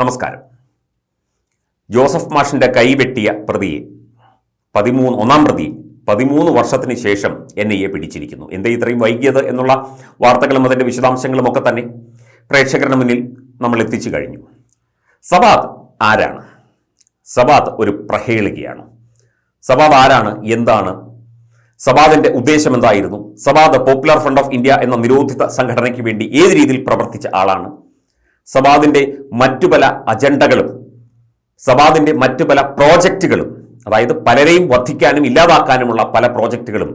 നമസ്കാരം. ജോസഫ് മാഷിന്റെ കൈവെട്ടിയ പ്രതിയെ പതിമൂന്ന് ഒന്നാം പ്രതി പതിമൂന്ന് വർഷത്തിന് ശേഷം എൻ ഐ എ പിടിച്ചിരിക്കുന്നു. എന്തേ ഇത്രയും വൈകിയത് എന്നുള്ള വാർത്തകളും അതിന്റെ വിശദാംശങ്ങളും ഒക്കെ തന്നെ പ്രേക്ഷകരുടെ മുന്നിൽ നമ്മൾ എത്തിച്ചു കഴിഞ്ഞു. സബാദ് ആരാണ്? സബാദ് ഒരു പ്രഹേളികയാണ്. സബാദ് ആരാണ്? എന്താണ്? സബാദിന്റെ ഉദ്ദേശം എന്തായിരുന്നു? Sabad popular front of India എന്ന നിരോധിത സംഘടനയ്ക്ക് വേണ്ടി ഏത് രീതിയിൽ പ്രവർത്തിച്ച ആളാണ്? സബാദിന്റെ മറ്റു പല അജണ്ടകളും സവാദിന്റെ മറ്റു പല പ്രോജക്റ്റുകളും അതായത് പലരെയും വധിക്കാനും ഇല്ലാതാക്കാനുമുള്ള പല പ്രോജക്റ്റുകളും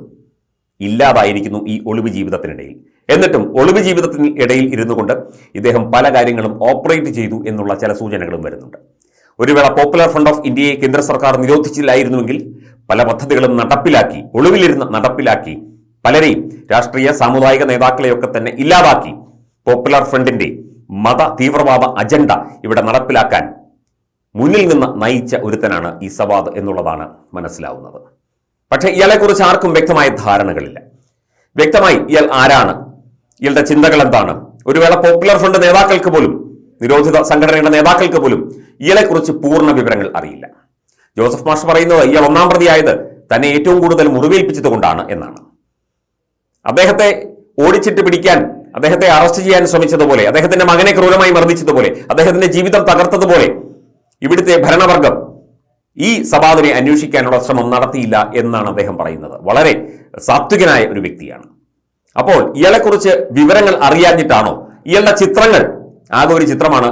ഇല്ലാതായിരിക്കുന്നു ഈ ഒളിവ് ജീവിതത്തിനിടയിൽ. എന്നിട്ടും ഒളിവ് ജീവിതത്തിന് ഇടയിൽ ഇരുന്നു കൊണ്ട് ഇദ്ദേഹം പല കാര്യങ്ങളും ഓപ്പറേറ്റ് ചെയ്തു എന്നുള്ള ചില സൂചനകളും വരുന്നുണ്ട്. ഒരു വേള പോപ്പുലർ ഫ്രണ്ട് ഓഫ് ഇന്ത്യയെ കേന്ദ്ര സർക്കാർ നിരോധിച്ചില്ലായിരുന്നുവെങ്കിൽ പല പദ്ധതികളും നടപ്പിലാക്കി ഒളിവിലിരുന്ന് നടപ്പിലാക്കി പലരെയും രാഷ്ട്രീയ സാമുദായിക നേതാക്കളെയൊക്കെ തന്നെ ഇല്ലാതാക്കി പോപ്പുലർ ഫ്രണ്ടിന്റെ മത തീവ്രവാദ അജണ്ട ഇവിടെ നടപ്പിലാക്കാൻ മുന്നിൽ നിന്ന് നയിച്ച ഒരുത്തനാണ് ഈ സവാദ് എന്നുള്ളതാണ് മനസ്സിലാവുന്നത്. പക്ഷേ ഇയാളെക്കുറിച്ച് ആർക്കും വ്യക്തമായ ധാരണകളില്ല. വ്യക്തമായി ഇയാൾ ആരാണ്? ഇയാളുടെ ചിന്തകൾ എന്താണ്? ഒരു വേള പോപ്പുലർ ഫ്രണ്ട് നേതാക്കൾക്ക് പോലും നിരോധിത സംഘടനയുടെ നേതാക്കൾക്ക് പോലും ഇയാളെക്കുറിച്ച് പൂർണ വിവരങ്ങൾ അറിയില്ല. ജോസഫ് മാഷ് പറയുന്നത് ഇയാൾ ഒന്നാം പ്രതിയായത് തന്നെ ഏറ്റവും കൂടുതൽ മുറിവേൽപ്പിച്ചതുകൊണ്ടാണ് എന്നാണ്. അദ്ദേഹത്തെ ഓടിച്ചിട്ട് പിടിക്കാൻ അദ്ദേഹത്തെ അറസ്റ്റ് ചെയ്യാൻ ശ്രമിച്ചതുപോലെ അദ്ദേഹത്തിന്റെ മകനെ ക്രൂരമായി മർദ്ദിച്ചതുപോലെ അദ്ദേഹത്തിന്റെ ജീവിതം തകർത്തതുപോലെ ഇവിടുത്തെ ഭരണവർഗം ഈ സബാദിനെ അന്വേഷിക്കാനുള്ള ശ്രമം നടത്തിയില്ല എന്നാണ് അദ്ദേഹം പറയുന്നത്. വളരെ സാത്വികനായ ഒരു വ്യക്തിയാണ്. അപ്പോൾ ഇയാളെക്കുറിച്ച് വിവരങ്ങൾ അറിയാഞ്ഞിട്ടാണോ? ഇയാളുടെ ചിത്രങ്ങൾ ആകെ ഒരു ചിത്രമാണ്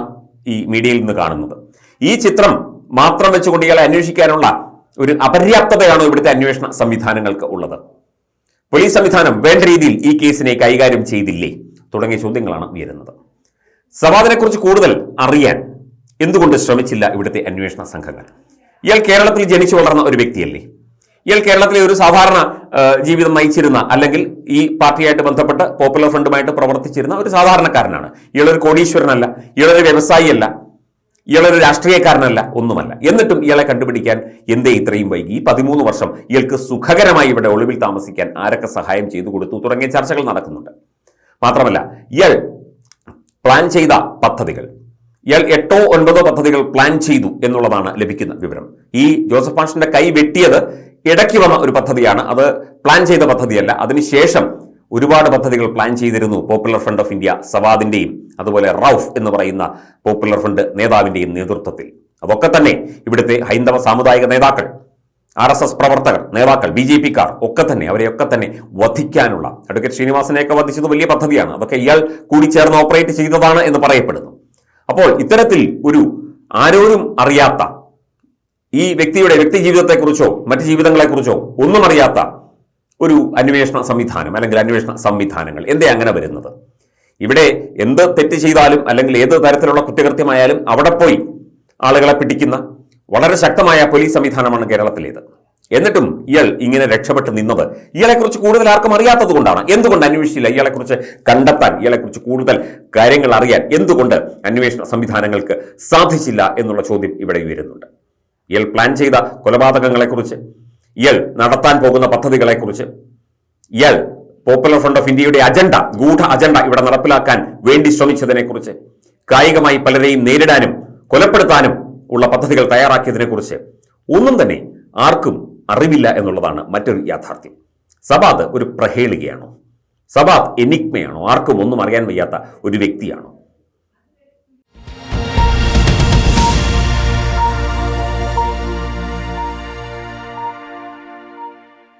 ഈ മീഡിയയിൽ നിന്ന് കാണുന്നത്. ഈ ചിത്രം മാത്രം വെച്ചുകൊണ്ട് ഇയാളെ അന്വേഷിക്കാനുള്ള ഒരു അപര്യാപ്തതയാണോ ഇവിടുത്തെ അന്വേഷണ സംവിധാനങ്ങൾക്ക് ഉള്ളത്? പോലീസ് സംവിധാനം വേണ്ട രീതിയിൽ ഈ കേസിനെ കൈകാര്യം ചെയ്തില്ലേ? തുടങ്ങിയ ചോദ്യങ്ങളാണ് ഉയരുന്നത്. സവാദിനെക്കുറിച്ച് കൂടുതൽ അറിയാൻ എന്തുകൊണ്ട് ശ്രമിച്ചില്ല ഇവിടുത്തെ അന്വേഷണ സംഘങ്ങൾ? ഇയാൾ കേരളത്തിൽ ജനിച്ചു വളർന്ന ഒരു വ്യക്തിയല്ലേ? ഇയാൾ കേരളത്തിലെ ഒരു സാധാരണ ജീവിതം നയിച്ചിരുന്ന അല്ലെങ്കിൽ ഈ പാർട്ടിയായിട്ട് ബന്ധപ്പെട്ട് പോപ്പുലർ ഫ്രണ്ടുമായിട്ട് പ്രവർത്തിച്ചിരുന്ന ഒരു സാധാരണക്കാരനാണ്. ഇയാളൊരു കോടീശ്വരനല്ല ഇയാളൊരു വ്യവസായിയല്ല ഇയാളൊരു രാഷ്ട്രീയക്കാരനല്ല ഒന്നുമല്ല. എന്നിട്ടും ഇയാളെ കണ്ടുപിടിക്കാൻ എന്തേ ഇത്രയും വൈകി? ഈ പതിമൂന്ന് വർഷം ഇയാൾക്ക് സുഖകരമായി ഇവിടെ ഒളിവിൽ താമസിക്കാൻ ആരൊക്കെ സഹായം ചെയ്തു കൊടുത്തു? തുടങ്ങിയ ചർച്ചകൾ നടക്കുന്നുണ്ട്. മാത്രമല്ല ഇയാൾ പ്ലാൻ ചെയ്ത പദ്ധതികൾ ഇയാൾ എട്ടോ ഒൻപതോ പദ്ധതികൾ പ്ലാൻ ചെയ്തു എന്നുള്ളതാണ് ലഭിക്കുന്ന വിവരം. ഈ ജോസഫ് മാഷിന്റെ കൈ വെട്ടിയത് ഇടയ്ക്ക് വന്ന ഒരു പദ്ധതിയാണ്. അത് പ്ലാൻ ചെയ്ത പദ്ധതിയല്ല. അതിനുശേഷം ഒരുപാട് പദ്ധതികൾ പ്ലാൻ ചെയ്തിരുന്നു. പോപ്പുലർ ഫ്രണ്ട് ഓഫ് ഇന്ത്യ സവാദിന്റെയും അതുപോലെ റൌഫ് എന്ന് പറയുന്ന പോപ്പുലർ ഫ്രണ്ട് നേതാവിന്റെയും നേതൃത്വത്തിൽ. അതൊക്കെ തന്നെ ഇവിടുത്തെ ഹൈന്ദവ സാമുദായിക നേതാക്കൾ ആർ എസ് എസ് പ്രവർത്തകർ നേതാക്കൾ ബി ജെ പിക്കാർ ഒക്കെ തന്നെ അവരെയൊക്കെ തന്നെ വധിക്കാനുള്ള അഡ്വക്കേറ്റ് ശ്രീനിവാസനെയൊക്കെ വധിച്ചത് വലിയ പദ്ധതിയാണ്. അതൊക്കെ ഇയാൾ കൂടി ചേർന്ന് ഓപ്പറേറ്റ് ചെയ്തതാണ് എന്ന് പറയപ്പെടുന്നു. അപ്പോൾ ഇത്തരത്തിൽ ഒരു ആരോരും അറിയാത്ത ഈ വ്യക്തിയുടെ വ്യക്തി ജീവിതത്തെക്കുറിച്ചോ മറ്റ് ജീവിതങ്ങളെക്കുറിച്ചോ ഒന്നും അറിയാത്ത ഒരു അന്വേഷണ സംവിധാനം അല്ലെങ്കിൽ അന്വേഷണ സംവിധാനങ്ങൾ എന്തേ അങ്ങനെ വരുന്നത്? ഇവിടെ എന്ത് തെറ്റ് ചെയ്താലും അല്ലെങ്കിൽ ഏത് തരത്തിലുള്ള കുറ്റകൃത്യമായാലും അവിടെ പോയി ആളുകളെ പിടിക്കുന്ന വളരെ ശക്തമായ പോലീസ് സംവിധാനമാണ് കേരളത്തിലേത്. എന്നിട്ടും ഇയാൾ ഇങ്ങനെ രക്ഷപ്പെട്ട് നിന്നത് ഇയാളെക്കുറിച്ച് കൂടുതൽ ആർക്കും അറിയാത്തത് കൊണ്ടാണ്. എന്തുകൊണ്ട് അന്വേഷിച്ചില്ല? ഇയാളെക്കുറിച്ച് കണ്ടെത്താൻ ഇയാളെക്കുറിച്ച് കൂടുതൽ കാര്യങ്ങൾ അറിയാൻ എന്തുകൊണ്ട് അന്വേഷണ സംവിധാനങ്ങൾക്ക് സാധിച്ചില്ല എന്നുള്ള ചോദ്യം ഇവിടെ ഉയരുന്നുണ്ട്. ഇയാൾ പ്ലാൻ ചെയ്ത കൊലപാതകങ്ങളെക്കുറിച്ച് ഇയാൾ നടത്താൻ പോകുന്ന പദ്ധതികളെക്കുറിച്ച് ഇയാൾ പോപ്പുലർ ഫ്രണ്ട് ഓഫ് ഇന്ത്യയുടെ അജണ്ട ഗൂഢ അജണ്ട ഇവിടെ നടപ്പിലാക്കാൻ വേണ്ടി ശ്രമിച്ചതിനെക്കുറിച്ച് കായികമായി പലരെയും നേരിടാനും കൊലപ്പെടുത്താനും ഉള്ള പദ്ധതികൾ തയ്യാറാക്കിയതിനെക്കുറിച്ച് ഒന്നും തന്നെ ആർക്കും അറിവില്ല എന്നുള്ളതാണ് മറ്റൊരു യാഥാർത്ഥ്യം. സബാദ് ഒരു പ്രഹേളികയാണോ? സബാദ് എനിക്മയാണോ ആർക്കും ഒന്നും അറിയാൻ വയ്യാത്ത ഒരു വ്യക്തിയാണോ?